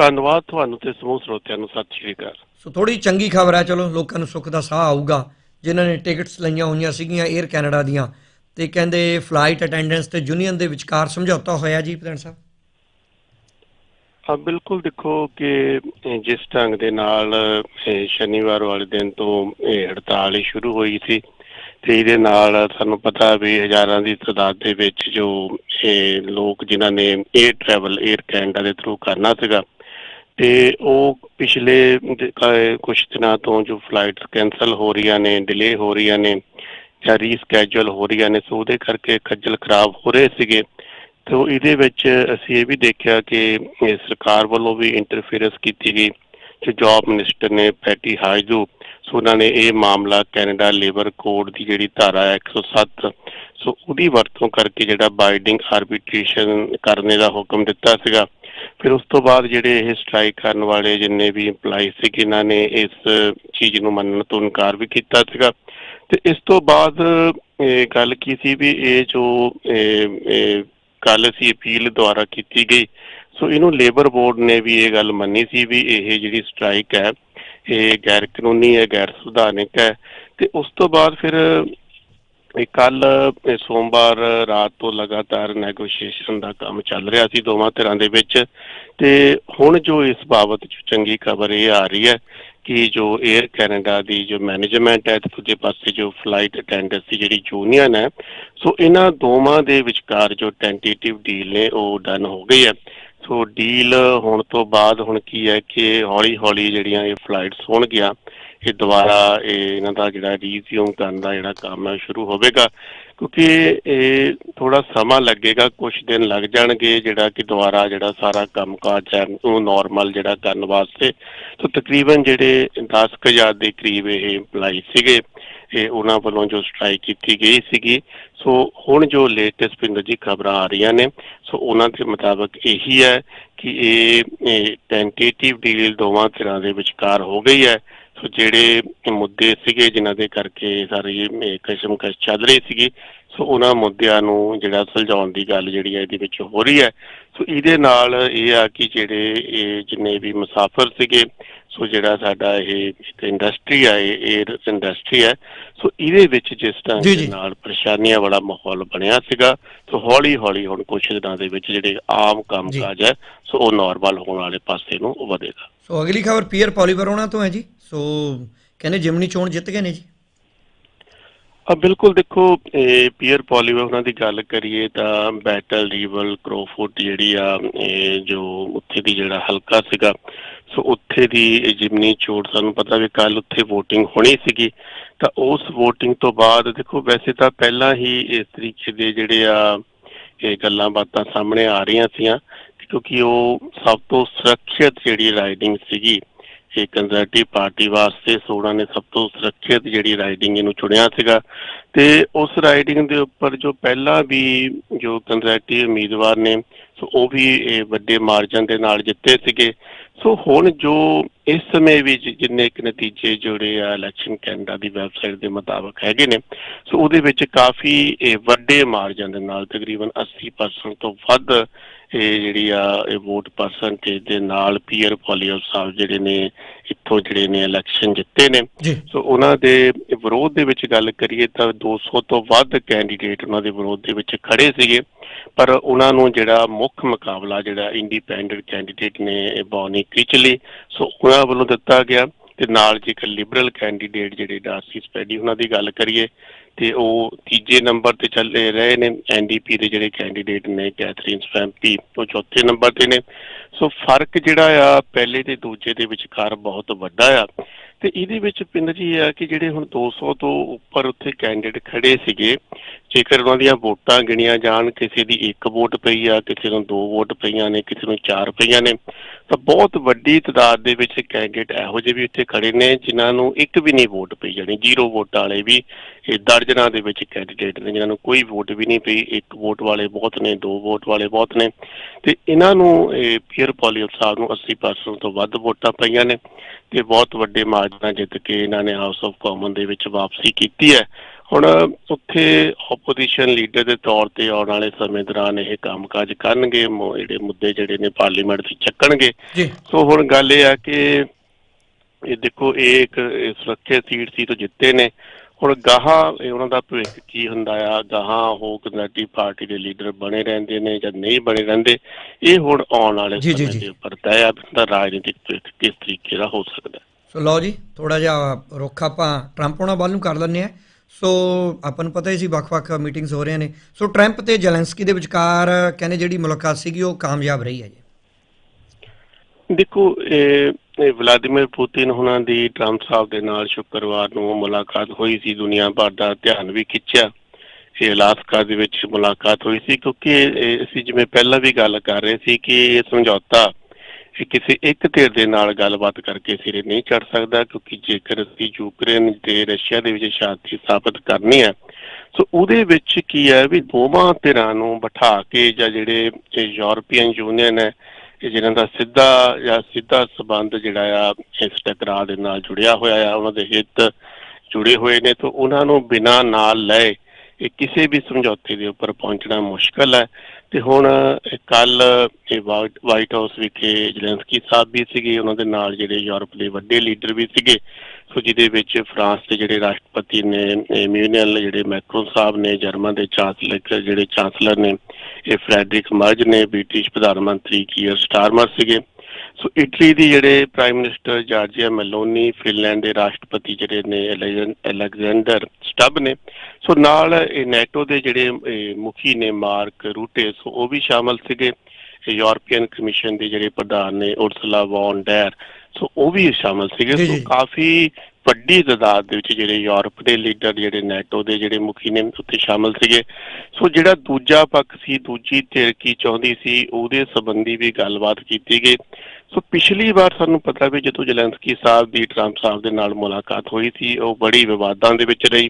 ਧੰਨਵਾਦ ਤੁਹਾਨੂੰ ਤੇ ਸਮੂਹ ਸਰੋਤਿਆਂ ਨੂੰ। ਸਤਿ ਸ਼੍ਰੀ ਅਕਾਲ। ਸੋ ਥੋੜੀ ਚੰਗੀ ਖਬਰ ਹੈ ਚਲੋ ਲੋਕਾਂ ਨੂੰ ਸੁੱਖ ਦਾ ਸਾਹ ਆਊਗਾ। ਜਿਨ੍ਹਾਂ ਨੇ ਟਿਕਟਸ ਲਈਆਂ ਹੋਈਆਂ ਸੀਗੀਆਂ 에ਅਰ ਕੈਨੇਡਾ ਦੀਆਂ। ਤੇ ਕਹਿੰਦੇ ਫਲਾਈਟ ਅਟੈਂਡੈਂਟਸ ਤੇ ਯੂਨੀਅਨ ਦੇ ਵਿਚਕਾਰ ਸਮਝੌਤਾ ਹੋਇਆ ਜੀ ਪ੍ਰਧਾਨ ਸਾਹਿਬ? ਆ ਬਿਲਕੁਲ ਦੇਖੋ ਕਿ ਜਿਸ ਢੰਗ ਦੇ ਨਾਲ ਸ਼ਨੀਵਾਰ ਵਾਲੇ ਦਿਨ ਤੋਂ ਇਹ ਹੜਤਾਲ ਹੀ ਸ਼ੁਰੂ ਹੋਈ ਸੀ ਤੇ ਇਹਦੇ ਨਾਲ ਸਾਨੂੰ ਪਤਾ ਵੀ ਹਜ਼ਾਰਾਂ ਦੀ ਤਦਾਦ ਦੇ ਵਿੱਚ ਜੋ ਲੋਕ ਜਿਨ੍ਹਾਂ ਨੇ 에ਅਰ ਟਰੈਵਲ 에ਅਰ ਕੈਨੇਡਾ ਦੇ ਥਰੂ ਕਰਨਾ ਸੀਗਾ ਤੇ ਉਹ ਪਿਛਲੇ ਕੁਝ ਦਿਨਾਂ ਤੋਂ ਜੋ ਫਲਾਈਟਸ ਕੈਨਸਲ ਹੋ ਰਹੀਆਂ ਨੇ ਡਿਲੇ ਹੋ ਰਹੀਆਂ ਨੇ, ਜਾਂ ਰੀਸਕੇਜੂਅਲ ਹੋ ਰਹੀਆਂ ਨੇ, ਸੋ ਉਹਦੇ ਕਰਕੇ ਖੱਜਲ ਖਰਾਬ ਹੋ ਰਹੇ ਸੀਗੇ। ਤੋ ਇਹਦੇ ਵਿੱਚ ਅਸੀਂ ਇਹ ਵੀ ਦੇਖਿਆ ਕਿ ਸਰਕਾਰ ਵੱਲੋਂ ਵੀ ਇੰਟਰਫੇਰੈਂਸ ਕੀਤੀ ਗਈ, ਜੋ ਜੌਬ ਮਿਨਿਸਟਰ ਨੇ ਪੈਟੀ ਹਾਜੂ ਸੋ ਉਹਨਾਂ ਨੇ ਇਹ ਮਾਮਲਾ ਕੈਨੇਡਾ ਲੇਬਰ ਕੋਡ ਦੀ ਜਿਹੜੀ ਧਾਰਾ ਹੈ 107 ਸੋ ਉਹਦੀ ਵਰਤੋਂ ਕਰਕੇ ਜਿਹੜਾ ਬਾਈਡਿੰਗ ਆਰਬਿਟ੍ਰੇਸ਼ਨ ਕਰਨੇ ਦਾ ਹੁਕਮ ਦਿੱਤਾ ਸੀਗਾ। ਫਿਰ ਉਸ ਤੋਂ ਬਾਅਦ ਜਿਹੜੇ ਇਹ ਸਟ੍ਰਾਈਕ ਕਰਨ ਵਾਲੇ ਜਿੰਨੇ ਵੀ EMPLOYEE ਸੀ ਇਹਨਾਂ ਨੇ ਇਸ ਚੀਜ਼ ਨੂੰ ਮੰਨਣ ਤੋਂ ਇਨਕਾਰ ਵੀ ਕੀਤਾ ਸੀਗਾ। ਤੇ ਇਸ ਤੋਂ ਬਾਅਦ ਇਹ ਗੱਲ ਕੀ ਸੀ ਵੀ ਇਹ ਜੋ ਕੱਲ ਸੀ ਅਪੀਲ ਦੁਆਰਾ ਕੀਤੀ ਗਈ, ਸੋ ਇਹਨੂੰ ਲੇਬਰ ਬੋਰਡ ਨੇ ਵੀ ਇਹ ਗੱਲ ਮੰਨੀ ਸੀ ਵੀ ਇਹ ਜਿਹੜੀ ਸਟ੍ਰਾਈਕ ਹੈ, ਇਹ ਗੈਰ ਕਾਨੂੰਨੀ ਹੈ ਗੈਰ ਸੰਵਿਧਾਨਿਕ ਹੈ। ਤੇ ਉਸ ਤੋਂ ਬਾਅਦ ਫਿਰ ਇਹ ਕੱਲ ਸੋਮਵਾਰ ਰਾਤ ਤੋਂ ਲਗਾਤਾਰ ਨੈਗੋਸ਼ੀਏਸ਼ਨ ਦਾ ਕੰਮ ਚੱਲ ਰਿਹਾ ਸੀ ਦੋਵਾਂ ਧਿਰਾਂ ਦੇ ਵਿੱਚ। ਤੇ ਹੁਣ ਜੋ ਇਸ ਬਾਬਤ ਚੰਗੀ ਖਬਰ ਇਹ ਆ ਰਹੀ ਹੈ ਕਿ ਜੋ 에ਅਰ ਕੈਨੇਡਾ ਦੀ ਜੋ ਮੈਨੇਜਮੈਂਟ ਹੈ ਤੇ ਦੂਜੇ ਪਾਸੇ ਜੋ ਫਲਾਈਟ ਅਟੈਂਡੈਂਟਸ ਦੀ ਜਿਹੜੀ ਯੂਨੀਅਨ ਹੈ, ਸੋ ਇਹਨਾਂ ਦੋਵਾਂ ਦੇ ਵਿਚਕਾਰ ਜੋ ਟੈਂਟੇਟਿਵ ਡੀਲ ਨੇ, ਉਹ ਡਨ ਹੋ ਗਈ ਹੈ। ਸੋ ਡੀਲ ਹੋਣ ਤੋਂ ਬਾਅਦ ਹੁਣ ਕੀ ਹੈ ਕਿ ਹੌਲੀ ਹੌਲੀ ਜਿਹੜੀਆਂ ਇਹ ਫਲਾਈਟਸ ਹੋਣਗੀਆਂ ਇਹ ਦੁਬਾਰਾ ਇਹ ਇਹਨਾਂ ਦਾ ਜਿਹੜਾ ਰੀਜ਼ਿਊਮ ਕਰਨ ਦਾ ਜਿਹੜਾ ਕੰਮ ਹੈ, ਸ਼ੁਰੂ ਹੋਵੇਗਾ। ਕਿਉਂਕਿ ਇਹ ਥੋੜਾ ਸਮਾਂ ਲੱਗੇਗਾ ਕੁਝ ਦਿਨ ਲੱਗ ਜਾਣਗੇ ਜਿਹੜਾ ਕਿ ਦੁਬਾਰਾ ਜਿਹੜਾ ਸਾਰਾ ਕੰਮਕਾਜ ਹੈ, ਉਹ ਨਾਰਮਲ ਜਿਹੜਾ ਕਰਨ ਵਾਸਤੇ। ਸੋ ਤਕਰੀਬਨ ਜਿਹੜੇ 10000 ਦੇ ਕਰੀਬ ਇਹ EMPLOYEE ਸੀਗੇ, ਇਹ ਉਹਨਾਂ ਵੱਲੋਂ ਜੋ ਸਟ੍ਰਾਈਕ ਕੀਤੀ ਗਈ ਸੀਗੀ। ਸੋ ਹੁਣ ਜੋ ਲੇਟੈਸਟ ਪਿੰਦਰ ਜੀ ਖਬਰਾਂ ਆ ਰਹੀਆਂ ਨੇ, ਸੋ ਉਹਨਾਂ ਦੇ ਮੁਤਾਬਕ ਇਹੀ ਹੈ ਕਿ ਇਹ ਟੈਂਟੇਟਿਵ ਡੀਲ ਦੋਵਾਂ ਧਿਰਾਂ ਦੇ ਵਿਚਕਾਰ ਹੋ ਗਈ ਹੈ। ਸੋ ਜਿਹੜੇ ਮੁੱਦੇ ਸੀਗੇ ਜਿਨ੍ਹਾਂ ਦੇ ਕਰਕੇ ਸਾਰੀ ਕਸ਼ਮਕਸ਼ ਚੱਲ ਰਹੀ ਸੀਗੀ ਸੋ ਉਹਨਾਂ ਮੁੱਦਿਆਂ ਨੂੰ ਜਿਹੜਾ ਸੁਲਝਾਉਣ ਦੀ ਗੱਲ ਜਿਹੜੀ ਹੈ ਇਹਦੇ ਵਿੱਚ ਹੋ ਰਹੀ ਹੈ। ਸੋ ਇਹਦੇ ਨਾਲ ਇਹ ਆ ਕਿ ਜਿਹੜੇ ਇਹ ਜਿੰਨੇ ਵੀ ਮੁਸਾਫਰ ਸੀਗੇ ਸੋ ਜਿਹੜਾ ਸਾਡਾ ਇਹ ਇੰਡਸਟਰੀ ਹੈ ਇਹ ਇੰਡਸਟਰੀ ਹੈ। ਸੋ ਇਹਦੇ ਵਿੱਚ ਜਿਸ ਤਰ੍ਹਾਂ ਦੇ ਨਾਲ ਪਰੇਸ਼ਾਨੀਆਂ ਵਾਲਾ ਮਾਹੌਲ ਬਣਿਆ ਸੀਗਾ ਸੋ ਹੌਲੀ ਹੌਲੀ ਹੁਣ ਕੁਝ ਦਿਨਾਂ ਦੇ ਵਿੱਚ ਜਿਹੜੇ ਆਮ ਕੰਮਕਾਜ ਹੈ ਸੋ ਉਹ ਨਾਰਮਲ ਹੋਣ ਵਾਲੇ ਪਾਸੇ ਨੂੰ ਵਧੇਗਾ। ਸੋ ਅਗਲੀ ਖਬਰ ਪੀਅਰ ਪੋਲੀਵਰ ਉਹਨਾਂ ਤੋਂ ਹੈ ਜੀ। ਸੋ ਕਹਿੰਦੇ ਜਿਮਨੀ ਚੋਣ ਜਿੱਤ ਗਏ ਨੇ ਜੀ। ਆ ਬਿਲਕੁਲ ਦੇਖੋ, ਇਹ ਪੀਅਰ ਪੋਲੀਵਰ ਉਹਨਾਂ ਦੀ ਗੱਲ ਕਰੀਏ ਤਾਂ ਬੈਟਲ ਰੀਵਲ, ਕ੍ਰੋਫੋਰਡ ਜਿਹੜੀ ਆ, ਇਹ ਜੋ ਉੱਥੇ ਦੀ ਜਿਹੜਾ ਹਲਕਾ ਸੀਗਾ, ਸੋ ਉੱਥੇ ਦੀ ਜਿਮਨੀ ਚੋਣ ਸਾਨੂੰ ਪਤਾ ਵੀ ਕੱਲ ਉੱਥੇ VOTING ਹੋਣੀ ਸੀਗੀ, ਤਾਂ ਉਸ VOTING ਤੋਂ ਬਾਅਦ ਦੇਖੋ ਵੈਸੇ ਤਾਂ ਪਹਿਲਾਂ ਹੀ ਇਸ ਤਰੀਕੇ ਦੇ ਜਿਹੜੇ ਆ, ਇਹ ਗੱਲਾਂ ਬਾਤਾਂ ਸਾਹਮਣੇ ਆ ਰਹੀਆਂ ਸੀਆਂ, ਕਿਉਂਕਿ ਉਹ ਸਭ ਤੋਂ ਸੁਰੱਖਿਅਤ ਜਿਹੜੀ ਰਾਈਡਿੰਗ ਸੀਗੀ ਇਹ ਕੰਜ਼ਰਵੇਟਿਵ ਪਾਰਟੀ ਵਾਸਤੇ ਸੋਣਾ ਨੇ ਸਭ ਤੋਂ ਸੁਰੱਖਿਅਤ ਜਿਹੜੀ ਰਾਈਡਿੰਗ ਇਹਨੂੰ ਚੁਣਿਆ ਸੀਗਾ। ਤੇ ਉਸ ਰਾਈਡਿੰਗ ਦੇ ਉੱਪਰ ਜੋ ਪਹਿਲਾਂ ਵੀ ਜੋ ਕੰਜ਼ਰਵੇਟਿਵ ਉਮੀਦਵਾਰ ਨੇ, ਸੋ ਉਹ ਵੀ ਵੱਡੇ ਮਾਰਜਨ ਦੇ ਨਾਲ ਜਿੱਤੇ ਸੀਗੇ। ਸੋ ਹੁਣ ਜੋ ਇਸ ਸਮੇਂ ਵਿੱਚ ਜਿੰਨੇ ਇੱਕ ਨਤੀਜੇ ਜੁੜੇ ਆ ਇਲੈਕਸ਼ਨ ਕੈਨੇਡਾ ਦੀ ਵੈਬਸਾਈਟ ਦੇ ਮੁਤਾਬਕ ਹੈਗੇ ਨੇ, ਸੋ ਉਹਦੇ ਵਿੱਚ ਕਾਫੀ ਇਹ ਵੱਡੇ ਮਾਰਜਨ ਦੇ ਨਾਲ ਤਕਰੀਬਨ 80% ਤੋਂ ਵੱਧ ਇਹ ਜਿਹੜੀ ਆ ਇਹ ਵੋਟ ਪਰਸੈਂਟੇਜ ਦੇ ਨਾਲ ਪੀਅਰ ਪੋਲੀਓ ਸਾਹਿਬ ਜਿਹੜੇ ਨੇ ਇੱਥੋਂ ਜਿਹੜੇ ਨੇ ਇਲੈਕਸ਼ਨ ਜਿੱਤੇ ਨੇ। ਸੋ ਉਹਨਾਂ ਦੇ ਵਿਰੋਧ ਦੇ ਵਿੱਚ ਗੱਲ ਕਰੀਏ ਤਾਂ 200 ਤੋਂ ਵੱਧ ਕੈਂਡੀਡੇਟ ਉਹਨਾਂ ਦੇ ਵਿਰੋਧ ਦੇ ਵਿੱਚ ਖੜੇ ਸੀਗੇ। ਪਰ ਉਹਨਾਂ ਨੂੰ ਜਿਹੜਾ ਮੁੱਖ ਮੁਕਾਬਲਾ ਜਿਹੜਾ ਇੰਡੀਪੈਂਡੈਂਟ ਕੈਂਡੀਡੇਟ ਨੇ ਬੌਨੀ ਕਿਚਲੀ ਸੋ ਉਹਨਾਂ ਵੱਲੋਂ ਦਿੱਤਾ ਗਿਆ। ਤੇ ਨਾਲ ਜੇਕਰ ਲਿਬਰਲ ਕੈਂਡੀਡੇਟ ਜਿਹੜੇ ਡਾਰਸੀ ਸਪੈਡੀ ਉਹਨਾਂ ਦੀ ਗੱਲ ਕਰੀਏ ਤੇ ਉਹ ਤੀਜੇ ਨੰਬਰ ਤੇ ਚੱਲੇ ਰਹੇ ਨੇ ਐਨਡੀਪੀ ਦੇ ਜਿਹੜੇ ਕੈਂਡੀਡੇਟ ਨੇ, ਕੈਥਰੀਨ ਸਪੈਂਪੀ ਉਹ ਚੌਥੇ ਨੰਬਰ ਤੇ ਨੇ। ਸੋ ਫ਼ਰਕ ਜਿਹੜਾ ਆ, ਪਹਿਲੇ ਤੇ ਦੂਜੇ ਦੇ ਵਿਚਕਾਰ ਬਹੁਤ ਵੱਡਾ ਆ। ਤੇ ਇਹਦੇ ਵਿੱਚ ਪਿੰਡ ਜੀ ਆ ਕਿ ਜਿਹੜੇ ਹੁਣ 200 ਤੋਂ ਉੱਪਰ ਉੱਥੇ ਕੈਂਡੀਡੇਟ ਖੜੇ ਸੀਗੇ, ਜੇਕਰ ਉਹਨਾਂ ਦੀਆਂ ਵੋਟਾਂ ਗਿਣੀਆਂ ਜਾਣ, ਕਿਸੇ ਦੀ ਇੱਕ ਵੋਟ ਪਈ ਆ, ਕਿਸੇ ਨੂੰ ਦੋ ਵੋਟ ਪਈਆਂ ਨੇ, ਕਿਸੇ ਨੂੰ ਚਾਰ ਪਈਆਂ ਨੇ, ਤਾਂ ਬਹੁਤ ਵੱਡੀ ਤਦਾਦ ਦੇ ਵਿੱਚ ਕੈਂਡੀਡੇਟ ਇਹੋ ਜਿਹੇ ਵੀ ਉੱਥੇ ਖੜੇ ਨੇ, ਜਿਨ੍ਹਾਂ ਨੂੰ ਇੱਕ ਵੀ ਨਹੀਂ ਵੋਟ ਪਈ ਜਾਣੀ, ਜ਼ੀਰੋ ਵੋਟਾਂ ਵਾਲੇ ਵੀ ਇਹ ਦਰਜਨਾਂ ਦੇ ਵਿੱਚ ਕੈਂਡੀਡੇਟ ਨੇ ਜਿਨ੍ਹਾਂ ਨੂੰ ਕੋਈ ਵੋਟ ਵੀ ਨਹੀਂ ਪਈ ਇੱਕ ਵੋਟ ਵਾਲੇ ਬਹੁਤ ਨੇ ਦੋ ਵੋਟ ਵਾਲੇ ਬਹੁਤ ਨੇ। ਤੇ ਇਹਨਾਂ ਨੂੰ ਇਹ ਪੀਅਰ ਪੋਲੀਓ ਸਾਹਿਬ ਨੂੰ 80% ਤੋਂ ਵੱਧ ਵੋਟਾਂ ਪਈਆਂ ਨੇ ਤੇ ਬਹੁਤ ਵੱਡੇ ਮਾਰਜਨਾਂ ਜਿੱਤ ਕੇ ਇਹਨਾਂ ਨੇ ਹਾਊਸ ਆਫ ਕਾਮਨ ਦੇ ਵਿੱਚ ਵਾਪਸੀ ਕੀਤੀ ਹੈ। ਹੁਣ ਉੱਥੇ ਆਪੋਜੀਸ਼ਨ ਲੀਡਰ ਦੇ ਤੌਰ ਤੇ ਆਉਣ ਵਾਲੇ ਸਮੇਂ ਦੌਰਾਨ ਇਹ ਕੰਮਕਾਜ ਕਰਨਗੇ ਜਿਹੜੇ ਮੁੱਦੇ ਜਿਹੜੇ ਨੇ ਪਾਰਲੀਮੈਂਟ 'ਚ ਚੱਕਣਗੇ। ਸੋ ਹੁਣ ਗੱਲ ਇਹ ਆ ਕਿ ਇਹ ਦੇਖੋ ਇਹ ਇੱਕ ਸੁਰੱਖਿਅਤ ਸੀਟ ਸੀ ਤੋਂ ਜਿੱਤੇ ਨੇ। ਹੁਣ ਗਾਹਾਂ ਇਹ ਉਹਨਾਂ ਦਾ ਭਵਿੱਖ ਕੀ ਹੁੰਦਾ ਆ? ਗਾਹਾਂ ਉਹ ਕੰਜ਼ਰਵੇਟਿਵ ਪਾਰਟੀ ਦੇ ਲੀਡਰ ਬਣੇ ਰਹਿੰਦੇ ਨੇ ਜਾਂ ਨਹੀਂ ਬਣੇ ਰਹਿੰਦੇ? ਇਹ ਹੁਣ ਆਉਣ ਵਾਲੇ ਸਮੇਂ। ਦੇ ਉੱਪਰ ਤੈਅ ਆ ਉਹਦਾ ਰਾਜਨੀਤਿਕ ਭਵਿੱਖ ਕਿਸ ਤਰੀਕੇ ਦਾ ਹੋ ਸਕਦਾ। ਸੋ ਲਓ ਜੀ ਥੋੜਾ ਜਿਹਾ ਰੁੱਖ ਆਪਾਂ ਟਰੰਪ ਉਹਨਾਂ ਵੱਲ ਨੂੰ ਕਰ ਲੈਂਦੇ ਆ ਸੋ ਆਪਾਂ ਨੂੰ ਪਤਾ ਹੀ ਸੀ ਵੱਖ-ਵੱਖ ਮੀਟਿੰਗਸ ਹੋ ਰਹੀਆਂ ਨੇ। ਸੋ ਟਰੰਪ ਤੇ ਜ਼ੈਲੈਂਸਕੀ ਦੇ ਵਿਚਕਾਰ ਕਹਿੰਦੇ ਜਿਹੜੀ ਮੁਲਾਕਾਤ ਸੀਗੀ ਉਹ ਕਾਮਯਾਬ ਰਹੀ ਹੈ ਜੀ। ਦੇਖੋ ਇਹ ਇਹ ਵਲਾਦੀਮੀਰ ਪੁਤਿਨ ਹੁਣਾਂ ਦੀ ਟਰੰਪ ਸਾਹਿਬ ਦੇ ਨਾਲ ਸ਼ੁੱਕਰਵਾਰ ਨੂੰ ਮੁਲਾਕਾਤ ਹੋਈ ਸੀ, ਦੁਨੀਆ ਭਰ ਦਾ ਧਿਆਨ ਵੀ ਖਿੱਚਿਆ। ਇਹ ਅਲਾਸਕਾ ਦੇ ਵਿੱਚ ਮੁਲਾਕਾਤ ਹੋਈ ਸੀ ਕਿਉਂਕਿ ਅਸੀਂ ਜਿਵੇਂ ਪਹਿਲਾਂ ਵੀ ਗੱਲ ਕਰ ਰਹੇ ਸੀ ਕਿ ਇਹ ਸਮਝੌਤਾ ਕਿਸੇ ਇੱਕ ਧਿਰ ਦੇ ਨਾਲ ਗੱਲਬਾਤ ਕਰਕੇ ਸਿਰੇ ਨਹੀਂ ਚੜ ਸਕਦਾ ਕਿਉਂਕਿ ਜੇਕਰ ਅਸੀਂ ਯੂਕਰੇਨ ਤੇ ਰਸ਼ੀਆ ਦੇ ਵਿੱਚ ਸ਼ਾਂਤੀ ਸਥਾਪਿਤ ਕਰਨੀ ਹੈ, ਸੋ ਉਹਦੇ ਵਿੱਚ ਕੀ ਹੈ ਵੀ ਦੋਵਾਂ ਧਿਰਾਂ ਨੂੰ ਬਿਠਾ ਕੇ ਜਾਂ ਜਿਹੜੇ ਇਹ ਯੂਰਪੀਅਨ ਯੂਨੀਅਨ ਹੈ ਕਿ ਜਿਨ੍ਹਾਂ ਦਾ ਸਿੱਧਾ ਜਾਂ ਸਿੱਧਾ ਸਬੰਧ ਜਿਹੜਾ ਆ, ਇਸ ਟਕਰਾਅ ਦੇ ਨਾਲ ਜੁੜਿਆ ਹੋਇਆ ਆ, ਉਹਨਾਂ ਦੇ ਹਿੱਤ ਜੁੜੇ ਹੋਏ ਨੇ, ਤਾਂ ਉਹਨਾਂ ਨੂੰ ਬਿਨਾਂ ਨਾਲ ਲਏ ਇਹ ਕਿਸੇ ਵੀ ਸਮਝੌਤੇ ਦੇ ਉੱਪਰ ਪਹੁੰਚਣਾ ਮੁਸ਼ਕਲ ਹੈ। ਤੇ ਹੁਣ ਕੱਲ ਇਹ ਵਾਈਟ ਹਾਊਸ ਵਿਖੇ ਜਲੈਂਸਕੀ ਸਾਹਿਬ ਵੀ ਸੀਗੇ, ਉਹਨਾਂ ਦੇ ਨਾਲ ਜਿਹੜੇ ਯੂਰਪ ਦੇ ਵੱਡੇ ਲੀਡਰ ਵੀ ਸੀਗੇ। ਸੋ ਜਿਹਦੇ ਵਿੱਚ ਫਰਾਂਸ ਦੇ ਜਿਹੜੇ ਰਾਸ਼ਟਰਪਤੀ ਨੇ ਇਮਿਊਨਲ ਜਿਹੜੇ ਮੈਕਰੋਨ ਸਾਹਿਬ ਨੇ, ਜਰਮਨ ਦੇ ਚਾਂਸਲਰ, ਜਿਹੜੇ ਚਾਂਸਲਰ ਨੇ ਇਹ ਫਰੈਡਰਿਕ ਮਰਜ ਨੇ ਬ੍ਰਿਟਿਸ਼ ਪ੍ਰਧਾਨ ਮੰਤਰੀ ਕੀਅਰ ਸਟਾਰਮਰ ਸੀਗੇ। ਸੋ ਇਟਲੀ ਦੀ ਜਿਹੜੇ prime minister Giorgia Meloni Finland ਦੇ ਰਾਸ਼ਟਰਪਤੀ ਜਿਹੜੇ ਨੇ ਅਲੈਗਜ਼ੈਂਡਰ ਸਟੱਬ ਨੇ। ਸੋ ਨਾਲ ਇਹ ਨੈਟੋ ਦੇ ਜਿਹੜੇ ਮੁਖੀ ਨੇ ਮਾਰਕ ਰੂਟੇ ਸੋ ਉਹ ਵੀ ਸ਼ਾਮਲ ਸੀਗੇ। ਯੂਰਪੀਅਨ ਕਮਿਸ਼ਨ ਦੇ ਜਿਹੜੇ ਪ੍ਰਧਾਨ ਨੇ ਉਰਸਲਾ ਵੌਨ ਡੈਰ ਸੋ ਉਹ ਵੀ ਸ਼ਾਮਲ ਸੀਗੇ। ਸੋ। ਕਾਫੀ ਵੱਡੀ ਤਾਦਾਦ ਦੇ ਵਿੱਚ ਜਿਹੜੇ ਯੂਰਪ ਦੇ ਲੀਡਰ ਜਿਹੜੇ ਨੈਟੋ ਦੇ ਜਿਹੜੇ ਮੁਖੀ ਨੇ ਉੱਥੇ ਸ਼ਾਮਲ ਸੀਗੇ। ਸੋ ਜਿਹੜਾ ਦੂਜਾ ਪੱਖ ਸੀ, ਦੂਜੀ ਧਿਰ ਕੀ ਚਾਹੁੰਦੀ ਸੀ, ਉਹਦੇ ਸੰਬੰਧੀ ਵੀ ਗੱਲਬਾਤ ਕੀਤੀ ਗਈ। ਸੋ ਪਿਛਲੀ ਵਾਰ ਸਾਨੂੰ ਪਤਾ ਵੀ ਜਦੋਂ ਜ਼ੈਲੈਂਸਕੀ ਸਾਹਿਬ ਦੀ, ਟਰੰਪ ਸਾਹਿਬ ਦੇ ਨਾਲ ਮੁਲਾਕਾਤ ਹੋਈ ਸੀ, ਉਹ ਬੜੀ ਵਿਵਾਦਾਂ ਦੇ ਵਿੱਚ ਰਹੀ।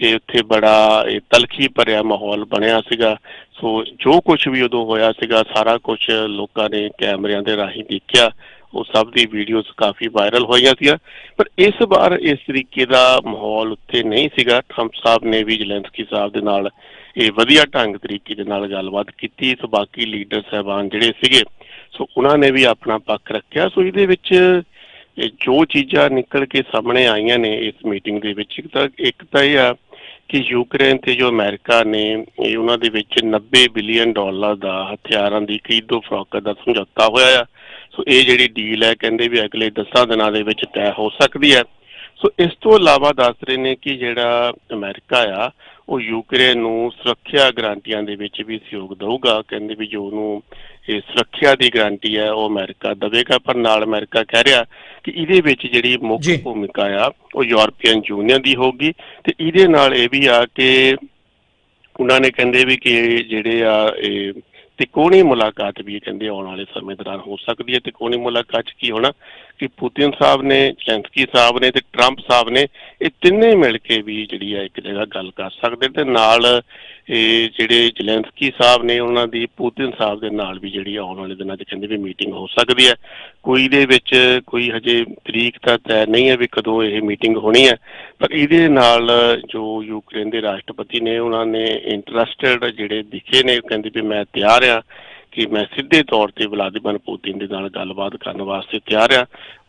ਇਹ ਉੱਥੇ ਬੜਾ, ਇਹ ਤਲਖੀ ਭਰਿਆ ਮਾਹੌਲ ਬਣਿਆ ਸੀਗਾ। ਸੋ ਜੋ ਕੁਝ ਵੀ ਉਦੋਂ ਹੋਇਆ ਸੀਗਾ, ਸਾਰਾ ਕੁਝ ਲੋਕਾਂ ਨੇ ਕੈਮਰਿਆਂ ਦੇ ਰਾਹੀਂ ਦੇਖਿਆ। ਉਹ ਸਭ ਦੀ ਵੀਡੀਓਜ਼ ਕਾਫੀ ਵਾਇਰਲ ਹੋਈਆਂ ਸੀ ਪਰ ਇਸ ਵਾਰ ਇਸ ਤਰੀਕੇ ਦਾ ਮਾਹੌਲ ਉੱਥੇ ਨਹੀਂ ਸੀਗਾ। ਟਰੰਪ ਸਾਹਿਬ ਨੇ ਵੀ ਜ਼ੈਲੈਂਸਕੀ ਸਾਹਿਬ ਦੇ ਨਾਲ ਇਹ ਵਧੀਆ ਢੰਗ ਤਰੀਕੇ ਦੇ ਨਾਲ ਗੱਲਬਾਤ ਕੀਤੀ। ਸੋ ਬਾਕੀ ਲੀਡਰ ਸਹਿਬਾਨ ਜਿਹੜੇ ਸੀਗੇ, ਸੋ ਉਹਨਾਂ ਨੇ ਵੀ ਆਪਣਾ ਪੱਖ ਰੱਖਿਆ। ਸੋ ਇਹਦੇ ਵਿੱਚ ਜੋ ਚੀਜ਼ਾਂ ਨਿਕਲ ਕੇ ਸਾਹਮਣੇ ਆਈਆਂ ਨੇ ਇਸ ਮੀਟਿੰਗ ਦੇ ਵਿੱਚ, ਇੱਕ ਤਾਂ ਇੱਕ ਤਾਂ ਇਹ ਆ ਕਿ ਯੂਕਰੇਨ ਤੇ ਜੋ ਅਮਰੀਕਾ ਨੇ, ਇਹ ਉਹਨਾਂ ਦੇ ਵਿੱਚ 90 ਬਿਲੀਅਨ ਡਾਲਰ ਦਾ ਹਥਿਆਰਾਂ ਦੀ ਖਰੀਦੋ ਫਰੋਖਤ ਦਾ ਸਮਝੌਤਾ ਹੋਇਆ ਆ। ਸੋ ਇਹ ਜਿਹੜੀ ਡੀਲ ਹੈ ਕਹਿੰਦੇ ਵੀ ਅਗਲੇ 10 ਦਿਨਾਂ ਦੇ ਵਿੱਚ ਤੈਅ ਹੋ ਸਕਦੀ ਹੈ। ਸੋ ਇਸ ਤੋਂ ਇਲਾਵਾ ਦੱਸ ਰਹੇ ਨੇ ਕਿ ਜਿਹੜਾ ਅਮਰੀਕਾ ਆ ਉਹ ਯੂਕਰੇਨ ਨੂੰ ਸੁਰੱਖਿਆ ਗਾਰੰਟੀਆਂ ਦੇ ਵਿੱਚ ਵੀ ਸਹਿਯੋਗ ਦਊਗਾ। ਕਹਿੰਦੇ ਵੀ ਜੋ ਉਹਨੂੰ ਇਹ ਸੁਰੱਖਿਆ ਦੀ ਗਾਰੰਟੀ ਹੈ ਉਹ ਅਮਰੀਕਾ ਦੇਵੇਗਾ। ਪਰ ਨਾਲ ਅਮਰੀਕਾ ਕਹਿ ਰਿਹਾ ਕਿ ਇਹਦੇ ਵਿੱਚ ਜਿਹੜੀ ਮੁੱਖ। ਭੂਮਿਕਾ ਆ ਉਹ ਯੂਰਪੀਅਨ ਯੂਨੀਅਨ ਦੀ ਹੋਊਗੀ। ਤੇ ਇਹਦੇ ਨਾਲ ਇਹ ਵੀ ਆ ਕਿ ਉਹਨਾਂ ਨੇ ਕਹਿੰਦੇ ਵੀ ਕਿ ਜਿਹੜੇ ਆ ਇਹ ਤਿਕੋਣੀ ਮੁਲਾਕਾਤ ਵੀ ਇਹ ਕਹਿੰਦੇ ਆਉਣ ਵਾਲੇ ਸਮੇਂ ਦੌਰਾਨ ਹੋ ਸਕਦੀ ਹੈ ਤਿਕੋਣੀ ਮੁਲਾਕਾਤ 'ਚ ਕੀ ਹੋਣਾ ਕਿ ਪੁਤਿਨ ਸਾਹਿਬ ਨੇ ਜ਼ੈਲੈਂਸਕੀ ਸਾਹਿਬ ਨੇ ਤੇ ਟਰੰਪ ਸਾਹਿਬ ਨੇ ਇਹ ਤਿੰਨੇ ਮਿਲ ਕੇ ਵੀ ਜਿਹੜੀ ਆ ਇੱਕ ਜਗ੍ਹਾ ਗੱਲ ਕਰ ਸਕਦੇ ਤੇ ਨਾਲ ਇਹ ਜਿਹੜੇ ਜਲੈਂਸਕੀ ਸਾਹਿਬ ਨੇ ਉਹਨਾਂ ਦੀ, ਪੁਤਿਨ ਸਾਹਿਬ ਦੇ ਨਾਲ ਵੀ ਜਿਹੜੀ ਆਉਣ ਵਾਲੇ ਦਿਨਾਂ 'ਚ ਕਹਿੰਦੇ ਵੀ ਮੀਟਿੰਗ ਹੋ ਸਕਦੀ ਹੈ। ਕੋਈ ਦੇ ਵਿੱਚ ਕੋਈ ਹਜੇ ਤਰੀਕ ਤਾਂ ਤੈਅ ਨਹੀਂ ਹੈ ਵੀ ਕਦੋਂ ਇਹ ਮੀਟਿੰਗ ਹੋਣੀ ਹੈ, ਪਰ ਇਹਦੇ ਨਾਲ ਜੋ ਯੂਕਰੇਨ ਦੇ ਰਾਸ਼ਟਰਪਤੀ ਨੇ ਉਹਨਾਂ ਨੇ ਇੰਟਰਸਟਿਡ ਜਿਹੜੇ ਦਿਖੇ ਨੇ ਕਹਿੰਦੇ ਵੀ ਮੈਂ ਤਿਆਰ ਆ ਕਿ ਮੈਂ ਸਿੱਧੇ ਤੌਰ ਤੇ ਵਲਾਦੀਮੀਰ ਪੁਤਿਨ ਦੇ ਨਾਲ ਗੱਲਬਾਤ ਕਰਨ ਵਾਸਤੇ ਤਿਆਰ ਆ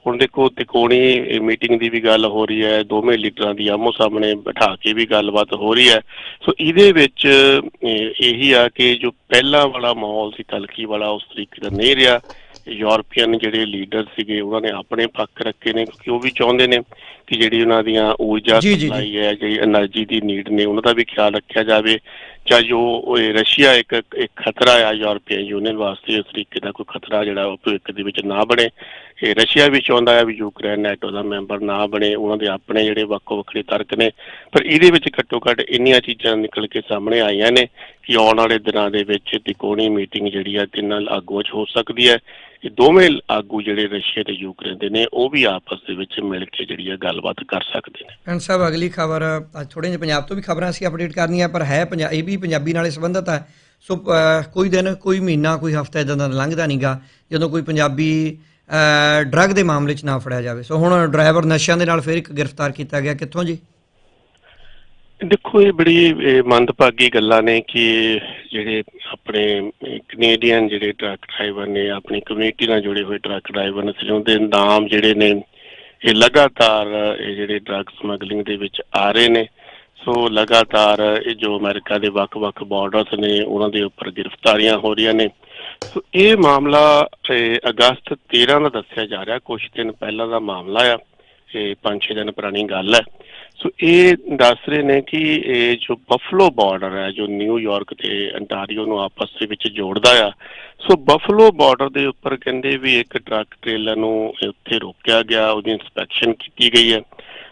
ਹੁਣ ਦੇਖੋ ਤਿਕੋਣੀ ਮੀਟਿੰਗ ਦੀ ਵੀ ਗੱਲ ਹੋ ਰਹੀ ਹੈ ਦੋਵੇਂ ਲੀਡਰਾਂ ਦੀ ਆਮੋ ਸਾਹਮਣੇ ਬਿਠਾ ਕੇ ਵੀ ਗੱਲਬਾਤ ਹੋ ਰਹੀ ਹੈ। ਸੋ ਇਹਦੇ ਵਿੱਚ ਇਹੀ ਆ ਕਿ ਜੋ ਪਹਿਲਾਂ ਵਾਲਾ ਮਾਹੌਲ ਸੀ ਕਲਕੀ ਵਾਲਾ ਉਸ ਤਰੀਕੇ ਦਾ ਨਹੀਂ ਰਿਹਾ। ਯੂਰਪੀਅਨ ਜਿਹੜੇ ਲੀਡਰ ਸੀਗੇ ਉਹਨਾਂ ਨੇ ਆਪਣੇ ਪੱਖ ਰੱਖੇ ਨੇ ਕਿਉਂਕਿ ਉਹ ਵੀ ਚਾਹੁੰਦੇ ਨੇ ਕਿ ਜਿਹੜੀ ਉਹਨਾਂ ਦੀਆਂ ਊਰਜਾ ਸਪਲਾਈ ਹੈ ਜਿਹੜੀ એનર્ਜੀ ਦੀ ਨੀਡ ਨੇ ਉਹਨਾਂ ਦਾ ਵੀ ਖਿਆਲ ਰੱਖਿਆ ਜਾਵੇ। ਜਾਂ ਜੋ ਉਹ ਇਹ ਰਸ਼ੀਆ ਇੱਕ ਇੱਕ ਖਤਰਾ ਆ ਯੂਰਪੀਅਨ ਯੂਨੀਅਨ ਵਾਸਤੇ, ਇਸ ਤਰੀਕੇ ਦਾ ਕੋਈ ਖਤਰਾ ਜਿਹੜਾ ਉਹ ਭਵਿੱਖ ਦੇ ਵਿੱਚ ਨਾ ਬਣੇ। ਇਹ ਰਸ਼ੀਆ ਵੀ ਚਾਹੁੰਦਾ ਹੈ ਵੀ ਯੂਕਰੇਨ ਨੈਟੋ ਦਾ ਮੈਂਬਰ ਨਾ ਬਣੇ, ਉਹਨਾਂ ਦੇ ਆਪਣੇ ਜਿਹੜੇ ਵੱਖੋ ਵੱਖਰੇ ਤਰਕ ਨੇ। ਪਰ ਇਹਦੇ ਵਿੱਚ ਘੱਟੋ ਘੱਟ ਇੰਨੀਆਂ ਚੀਜ਼ਾਂ ਨਿਕਲ ਕੇ ਸਾਹਮਣੇ ਆਈਆਂ ਨੇ ਕਿ ਆਉਣ ਵਾਲੇ ਦਿਨਾਂ ਦੇ ਵਿੱਚ ਤਿਕੋਣੀ ਮੀਟਿੰਗ ਜਿਹੜੀ ਆ ਤਿੰਨਾਂ ਆਗੂਆਂ 'ਚ ਹੋ ਸਕਦੀ ਹੈ। ਇਹ ਦੋਵੇਂ ਆਗੂ ਜਿਹੜੇ ਰਸ਼ੀਆ ਤੇ ਯੂਕਰੇਨ ਦੇ ਨੇ, ਉਹ ਵੀ ਆਪਸ ਦੇ ਵਿੱਚ ਮਿਲ ਕੇ ਜਿਹੜੀ ਆ ਗੱਲਬਾਤ ਕਰ ਸਕਦੇ ਨੇ। ਐਂਡ ਸਾਹਿਬ, ਅਗਲੀ ਖਬਰ, ਅੱਜ ਥੋੜੇ ਜਿਹੇ ਪੰਜਾਬ ਤੋਂ ਵੀ ਖਬਰਾਂ ਅਸੀਂ ਅਪਡੇਟ ਕਰਨੀਆਂ, ਪਰ ਹੈ ਪੰਜਾ, ਇਹ ਵੀ ਪੰਜਾਬੀ ਨਾਲੇ ਸੰਬੰਧਿਤ ਹੈ। ਸੋ ਕੋਈ ਦਿਨ, ਕੋਈ ਮਹੀਨਾ, ਕੋਈ ਹਫਤਾ ਇਦਾਂ ਦਾ ਲੰਘਦਾ ਨਹੀਂਗਾ, ਜਦੋਂ ਕੋਈ ਪੰਜਾਬੀ ਡਰੱਗ ਦੇ ਮਾਮਲੇ 'ਚ ਨਾ ਫੜਿਆ ਜਾਵੇ। ਸੋ, ਹੁਣ ਡਰਾਈਵਰ ਨਸ਼ਿਆਂ ਦੇ ਨਾਲ ਫਿਰ ਇੱਕ ਗ੍ਰਿਫਤਾਰ ਕੀਤਾ ਗਿਆ। ਕਿੱਥੋਂ ਜੀ? ਦੇਖੋ, ਇਹ ਬੜੀ ਮੰਦਭਾਗੀ ਗੱਲਾਂ ਨੇ ਕਿ ਜਿਹੜੇ ਆਪਣੇ ਕੈਨੇਡੀਅਨ ਜਿਹੜੇ ਟਰੱਕ ਡਰਾਈਵਰ ਨੇ, ਆਪਣੀ ਕਮਿਊਨਿਟੀ ਨਾਲ ਜੁੜੇ ਹੋਏ ਟਰੱਕ ਡਰਾਈਵਰ ਨੇ, ਤੇ ਨਾਮ ਜਿਹੜੇ ਨੇ, ਇਹ ਲਗਾਤਾਰ ਇਹ ਜਿਹੜੇ ਡਰੱਗ ਸਮਗਲਿੰਗ ਦੇ ਵਿੱਚ ਆ ਰਹੇ ਨੇ। ਸੋ ਲਗਾਤਾਰ ਇਹ ਜੋ ਅਮਰੀਕਾ ਦੇ ਵੱਖ-ਵੱਖ ਬਾਰਡਰਸ ਨੇ, ਉਹਨਾਂ ਦੇ ਉੱਪਰ ਗ੍ਰਿਫਤਾਰੀਆਂ ਹੋ ਰਹੀਆਂ ਨੇ। ਸੋ ਇਹ ਮਾਮਲਾ ਇਹ ਅਗਸਤ 13 ਦਾ ਦੱਸਿਆ ਜਾ ਰਿਹਾ ਕੁਝ ਦਿਨ ਪਹਿਲਾਂ ਦਾ ਮਾਮਲਾ ਆ। ਇਹ 5-6 ਦਿਨ ਪੁਰਾਣੀ ਗੱਲ ਹੈ। ਸੋ ਇਹ ਦੱਸ ਰਹੇ ਨੇ ਕਿ ਇਹ ਜੋ ਬਫਲੋ ਬਾਰਡਰ ਹੈ, ਜੋ ਨਿਊਯਾਰਕ ਤੇ ਅੰਟਾਰੀਓ ਨੂੰ ਆਪਸ ਦੇ ਵਿੱਚ ਜੋੜਦਾ ਆ, ਸੋ ਬਫਲੋ ਬਾਰਡਰ ਦੇ ਉੱਪਰ ਕਹਿੰਦੇ ਵੀ ਇੱਕ ਟਰੱਕ ਟ੍ਰੇਲਰ ਨੂੰ ਉੱਥੇ ਰੋਕਿਆ ਗਿਆ, ਉਹਦੀ ਇਨਸਪੈਕਸ਼ਨ ਕੀਤੀ ਗਈ ਹੈ।